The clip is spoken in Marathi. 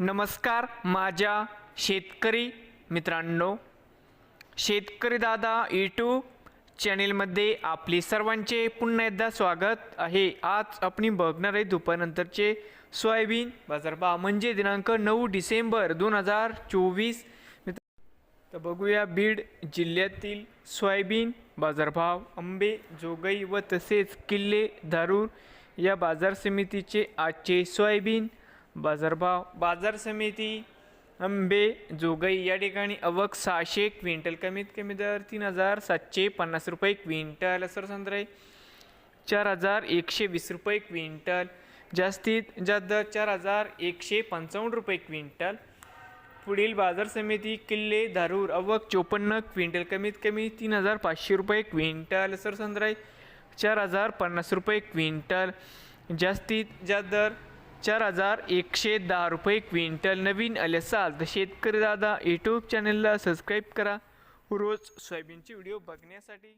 नमस्कार माझ्या शेतकरी मित्रांनो. शेतकरी दादा यूट्यूब चॅनेलमध्ये आपले सर्वांचे पुन्हा एकदा स्वागत आहे. आज आपण बघणार आहे दुपारनंतरचे सोयाबीन बाजारभाव म्हणजे दिनांक नऊ डिसेंबर दोन हजार चोवीस. तर बघूया बीड जिल्ह्यातील सोयाबीन बाजारभाव आंबे जोगई व तसेच किल्ले धारूर या बाजार समितीचे आजचे सोयाबीन बाजारभाव बाजार समिती आंबे जोगई या ठिकाणी अवक सहाशे क्विंटल कमीत कमी दर तीन हजार सातशे पन्नास रुपये क्विंटल सर संत्रे चार हजार एकशे वीस रुपये क्विंटल. जास्तीत जास्त दर चार हजार एकशे पंचावन्न रुपये क्विंटल. पुढील बाजार समिती किल्ले धारूर अवक चोपन्न क्विंटल कमीत कमी तीन हजार पाचशे रुपये क्विंटल सरसंद्राई चार हजार पन्नास रुपये क्विंटल. जास्तीत जास्त दर चार हजार एकशे दहा रुपये क्विंटल. नवीन आले असाल तर शेतकरी दादा यूट्यूब चॅनलला सबस्क्राईब करा. रोज सोयाबीनचे व्हिडिओ बघण्यासाठी.